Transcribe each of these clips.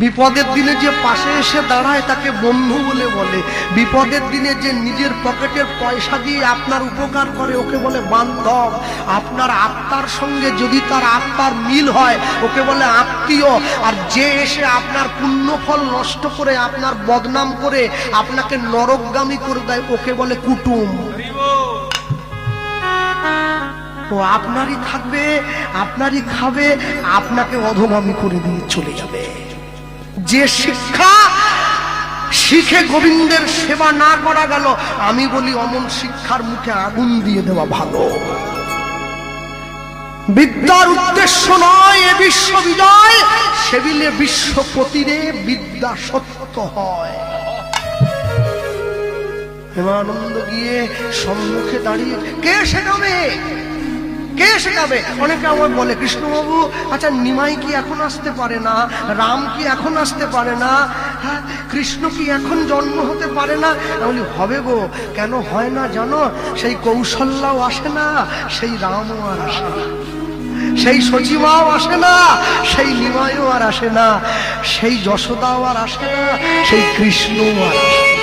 বিপদের দিনে যে পাশে এসে দাঁড়ায় তাকে বন্ধু বলে বলে। বিপদের দিনে যে নিজের পকেটের পয়সা দিয়ে আপনার উপকার করে, ওকে বলে, বান্ধব, আপনার আত্মার সঙ্গে যদি তার আত্মার মিল হয়, ওকে বলে, আত্মীয়, আর যে এসে আপনার পুণ্যফল নষ্ট করে, আপনার বদনাম করে, আপনাকে নরকগামী করে দেয়, ওকে বলে, কুটুম। ও আপনারই থাকবে, আপনারই খাবে, আপনাকে অধগামী করে দিয়ে চলে যাবে। যে শিক্ষা শিখে গোবিন্দের সেবা না করা গেল, আমি বলি অমন শিক্ষার মুখে আগুন দিয়ে দেওয়া ভালো। বিদ্যার উদ্দেশ্য নয় এ বিশ্ব বিজয়, সেবিলে বিশ্বপতিরে বিদ্যা সত্য হয়। হেমানন্দ গিয়ে সম্মুখে দাঁড়িয়ে কে সে শেখাবে কে শেখাবে? অনেকে আমার বলে, কৃষ্ণবাবু আচ্ছা নিমাই কি এখন আসতে পারে না? রাম কি এখন আসতে পারে না? হ্যাঁ কৃষ্ণ কি এখন জন্ম হতে পারে না? বলি, হবে গো, কেন হয় না জানো? সেই কৌশল্যাও আসে না, সেই রামও আর আসে না, সেই সচিমাও আসে না, সেই নিমাইও আর আসে না, সেই যশোদাও আর আসে না, সেই কৃষ্ণও আর আসে না।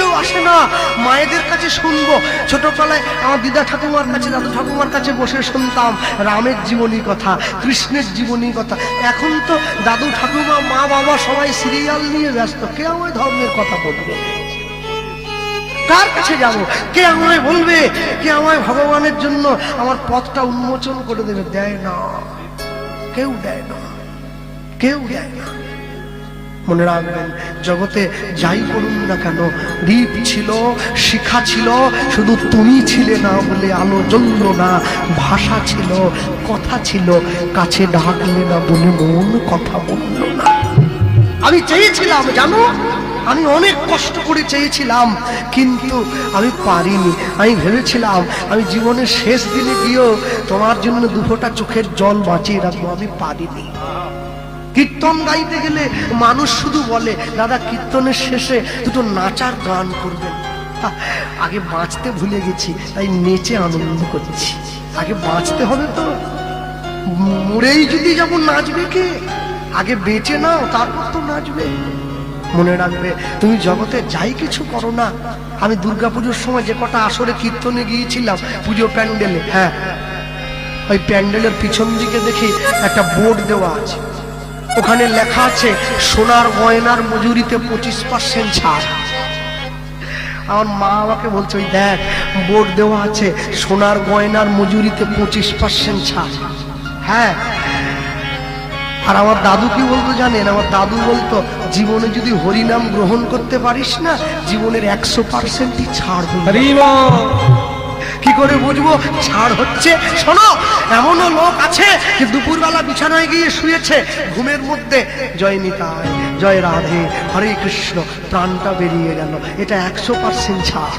কেউ আসে না। মায়েদের কাছে শুনব। ছোটবেলায় আমার দিদা ঠাকুমার কাছে দাদু ঠাকুমার কাছে বসে শুনতাম রামের জীবনী কথা, কৃষ্ণের জীবনী কথা। এখন তো দাদু ঠাকুমা, মা বাবা সবাই সিরিয়াল নিয়ে ব্যস্ত। কে আমায় ধর্মের কথা বলবে? কার কাছে যাব? কে আমায় বলবে? কে আমায় ভগবানের জন্য আমার পথটা উন্মোচন করে দেবে? দেয় না। কেউ দেয় না। কেউ দেয় না। মনে রাখবেন, জগতে যাই করুন না কেন, দ্বীপ ছিল, শিখা ছিল, শুধু তুমি ছিলে না বলে আলো জ্বলল না, ভাষা ছিল, কথা ছিল, কাছে ডাকলে না বলে মন কথা বলল না। আমি চেয়েছিলাম, জানো? আমি অনেক কষ্ট করে চেয়েছিলাম, কিন্তু আমি পারিনি। আমি ভেবেছিলাম, আমি জীবনের শেষ দিনে গিয়েও তোমার জন্য দুফোটা চোখের জল বাঁচিয়ে রাখব, আমি পারিনি। কীর্তন গাইতে গেলে মানুষ শুধু বলে, দাদা, কীর্তনের শেষে দুটো নাচার গান করবেন। আগে বাঁচতে ভুলে গেছি, তাই নেচে আনন্দ করছি। আগে বাঁচতে হবে তো। মরেই যদি যেমন নাচবে কে? আগে বেঁচে নাও, তারপর তো নাচবে। মনে রাখবে, তুমি জগতে যাই কিছু করো না। আমি দুর্গাপুজোর সময় যে কটা আসরে কীর্তনে গিয়েছিলাম, পুজো প্যান্ডেলে হ্যাঁ ওই প্যান্ডেলের পিছন দিকে দেখি একটা বোর্ড দেওয়া আছে। ওখানে লেখা আছে, সোনার গয়নার মজুরিতে পঁচিশ পার্সেন্ট ছাড়। আমার মা আমাকে বলছে, ওই দেখ বোর্ড দেওয়া আছে, সোনার গয়নার মজুরিতে পঁচিশ পার্সেন্ট ছাড়। হ্যাঁ। আর আমার দাদু কি বলতো জানেন? আমার দাদু বলতো, জীবনে যদি হরিনাম গ্রহণ করতে পারিস না, জীবনের একশো পার্সেন্টই ছাড় কি করে বুঝব? ছাড় হচ্ছে। শোনো, এমনও লোক আছে যে দুপুরবেলা বিছানায় গিয়ে শুয়েছে। ঘুমের মধ্যে, জয় নিতাই, জয় রাধে, হরে কৃষ্ণ, প্রাণটা বেরিয়ে গেল। এটা একশো পার্সেন্ট ছাড়।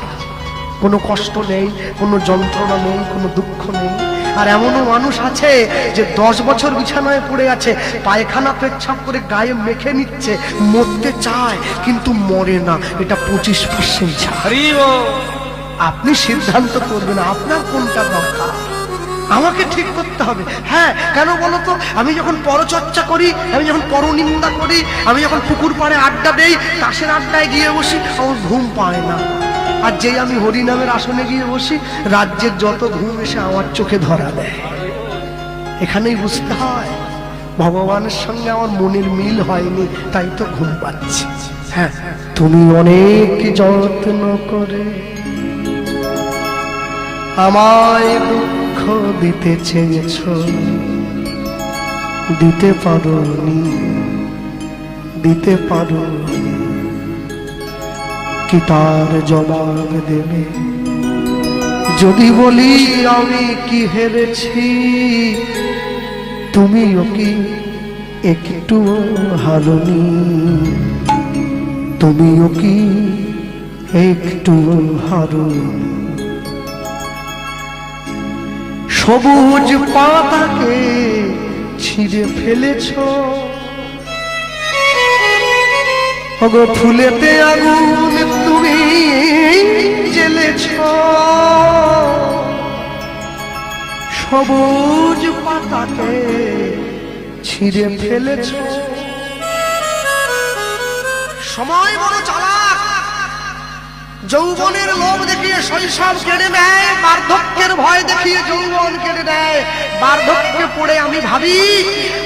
কোনো কষ্ট নেই, কোনো যন্ত্রণা নেই, কোনো দুঃখ নেই। আর এমনও মানুষ আছে যে দশ বছর বিছানায় পড়ে আছে, পায়খানা পেচ্ছাপ করে গায়ে মেখে নিচ্ছে, মরতে চায়, কিন্তু মরে না। এটা পঁচিশ পার্সেন্ট ছাড়। আপনি সিদ্ধান্ত করবেন, আপনার কোনটা দরকার? আমাকে ঠিক করতে হবে। হ্যাঁ কেন বলো তো? আমি যখন পরচর্চা করি, আমি যখন পরনিন্দা করি, আমি যখন পুকুর পাড়ে আড্ডা দেই, তাসের আড্ডায় গিয়ে বসি, আমার ঘুম পায় না। আর যেই আমি হরিনামের আসনে গিয়ে বসি, রাজ্যের যত ঘুম এসে আমার চোখে ধরা দেয়। এখানেই বুঝতে হয়, ভগবানের সঙ্গে আমার মনের মিল হয়নি, তাই তো ঘুম পাচ্ছি। হ্যাঁ তুমি অনেক যত্ন করে আমায় দুঃখ দিতে চেয়েছ। দিতে পারোনি, দিতে পারো কি তার জবাব দেবে? যদি বলি আমি কি হেরেছি, তুমিও কি একটু হারনি? তুমিও কি একটু হারনি? সবুজ পাতাকে ছিঁড়ে ফেলেছ। ওগো ফুলেতে আগুন তুমি জেলেছ সবুজ পাতাকে ছিঁড়ে ফেলেছ। সময় বড় চালাক যৌবনের লোভ দেখিয়ে শৈশব কেড়ে নেয়, বার্ধক্যের ভয় দেখিয়ে যৌবন কেড়ে নেয়। বার্ধক্যে পড়ে আমি ভাবি,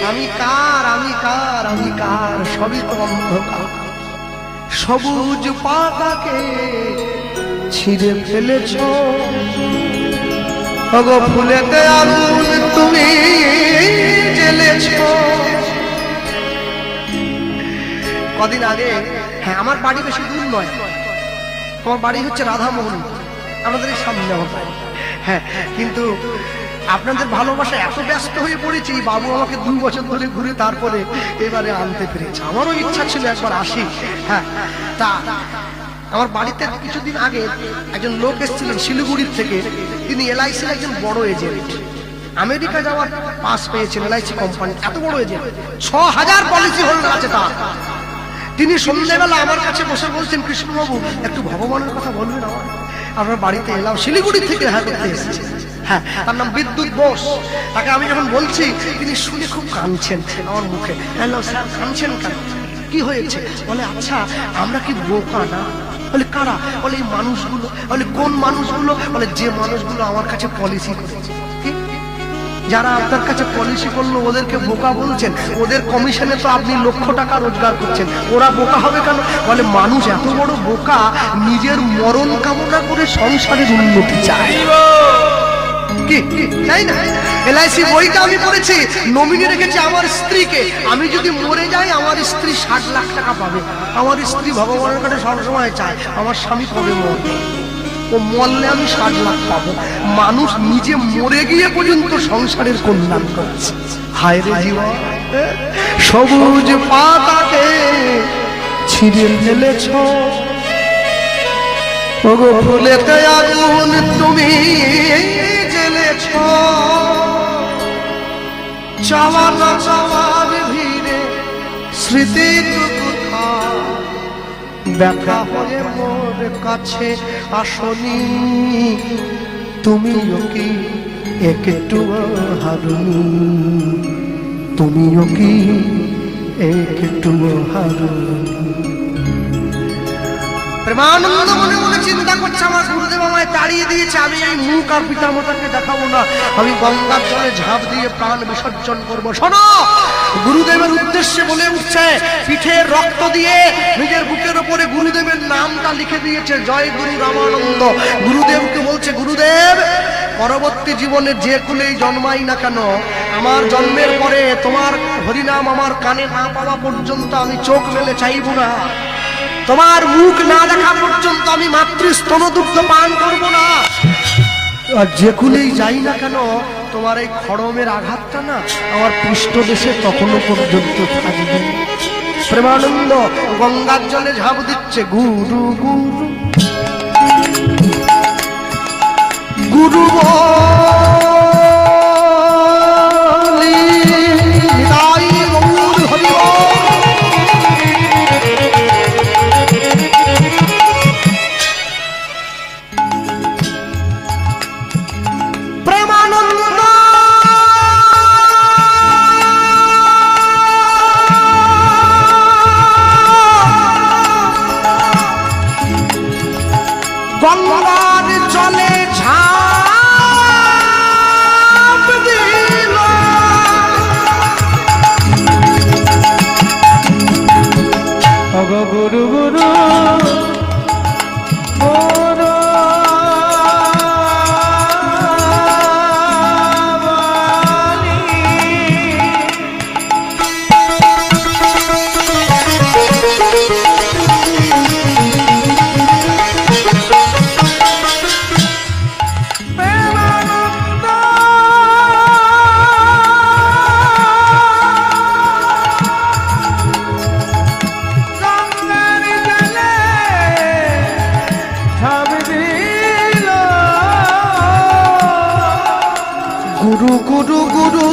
আমি কার আমি কার আমি কার, সবই তো অন্ধকার। সবুজ পাতাকে ছিঁড়ে ফেলেছ। ফুলেতে আগুন তুমি জ্বেলেছ। কদিন আগে হ্যাঁ আমার বাড়ি বেশি দূর নয়। আমার বাড়ি হচ্ছে রাধামোহন। আমাদের সামনে আমার। হ্যাঁ কিন্তু আপনাদের ভালোবাসা এত ব্যস্ত হয়ে পড়েছি বাবু আমাকে দুই বছর ধরে ঘুরে তারপরে এবারে আনতে পেরেছে। আমারও ইচ্ছা ছিল একবার আসি। হ্যাঁ তা আমার বাড়িতে কিছুদিন আগে একজন লোক এসেছিলেন শিলিগুড়ির থেকে। তিনি এলআইসির একজন বড় এজেন্ট। আমেরিকা যাওয়ার পাস পেয়েছেন এলআইসি কোম্পানি। এত বড় এজেন্ট। ছ হাজার পলিসি হোল্ডার আছে তার। তিনি সন্ধ্যেবেলা আমার কাছে বসে বলছেন, কৃষ্ণবাবু, একটু ভগবানের কথা বলবেন আমার আপনার বাড়িতে এলাম, শিলিগুড়ি থেকে দেখা করতে এসেছি। হ্যাঁ তার নাম বিদ্যুৎ বোস। তাকে আমি যখন বলছি, তিনি শুনে খুব কাঁদছেন আমার মুখে। হ্যালো স্যার, কাঁদছেন কেন? কি হয়েছে? বলে আচ্ছা আমরা কি বোকা না? বলে, কারা? বলে, এই মানুষগুলো। বলে, কোন মানুষগুলো? বলে, যে মানুষগুলো আমার কাছে পলিসি করেছে? যারা আপনার কাছে পলিসি করল, ওদেরকে বোকা বলছেন, ওদের কমিশনে তো আপনি লক্ষ টাকা রোজগার করছেন। ওরা বোকা হবে কেন? বলে মানুষ এত বড় বোকা, নিজের মরণ কামনা করে সংসারের উন্নতি চায়। তাই না? আমি নমিনি রেখেছি আমার স্ত্রীকে। আমি যদি মরে যাই, আমার স্ত্রী ষাট লাখ টাকা পাবে। আমার স্ত্রী ভগবানের কাছে সবসময় চায়, আমার স্বামী কবে মরবে? ও মরলে আমি ষাট লাখ পাবো। মানুষ নিজে মরে গিয়ে পর্যন্ত সংসারের কল্যাণ করছে। হায় রে জীবন সবুজ পাতাকে ছিঁড়ে ফেলেছ। ওগো ফুলেতে আগুন তুমি জ্বেলেছ। চাওয়া না চাওয়ার ভিড়ে স্মৃতি দেখা হয়ে মোর কাছে আসনি। তুমিও কি একটু হারুনি? তুমিও কি একটু হারুনি? প্রেমানন্দ মনে মনে চিন্তা করছে আমার গুরুদেব আমায় তাড়িয়ে দিয়েছে আমি এই মুখ আর পিতামাতাকে দেখাবো না। আমি গঙ্গার জলে ঝাঁপ দিয়ে প্রাণ বিসর্জন করব। শোনো! গুরুদেবের উদ্দেশ্যে বলে উঠছে পিঠে রক্ত দিয়ে নিজের বুকের উপরে গুরুদেবের নামটা লিখে দিয়েছে, জয় গুরু রামানন্দ। গুরুদেবকে বলছে, গুরুদেব, পরবর্তী জীবনে যে কুলেই জন্মাই না কেন, আমার জন্মের পরে তোমার হরিনাম আমার কানে না পাওয়া পর্যন্ত আমি চোখ মেলে চাইব না। তোমার মুখ না দেখা পর্যন্ত আমি মাতৃ স্তনদুগ্ধ পান করব না। আর যে কুলেই যাই না কেন তোমার এই খড়মের আঘাতটা না আমার পৃষ্ঠদেশে তখনও পর্যন্ত থাকবে। প্রেমানন্দ গঙ্গার জলে ঝাঁপ দিচ্ছে, গুরু গুরু। গুরু গুরু গুরু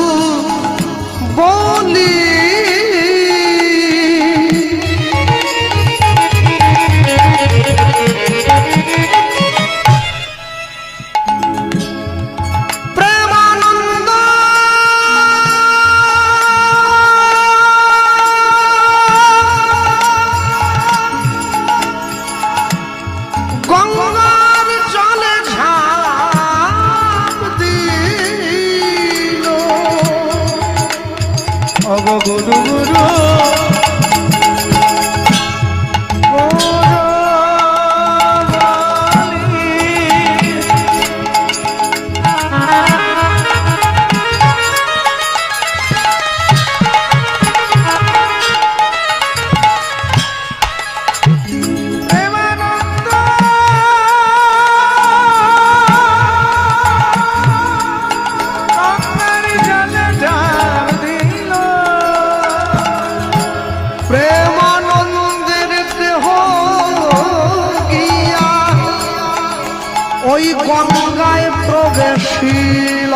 ওই গঙ্গায় প্রবেশিল।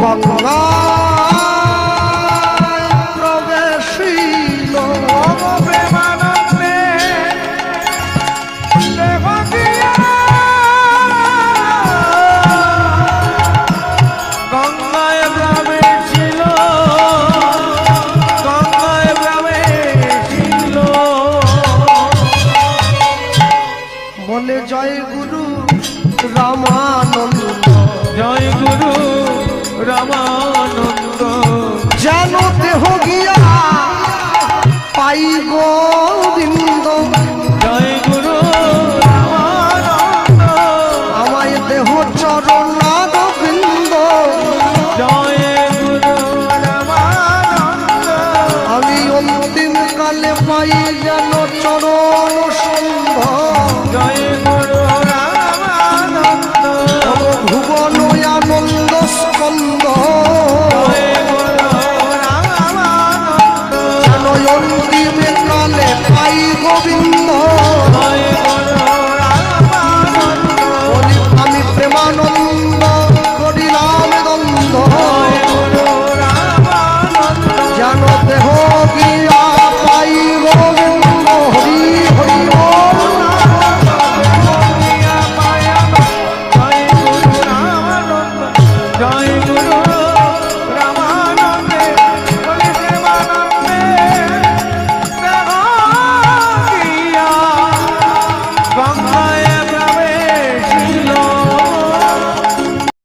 গঙ্গায় প্রবেশিল। Yeah.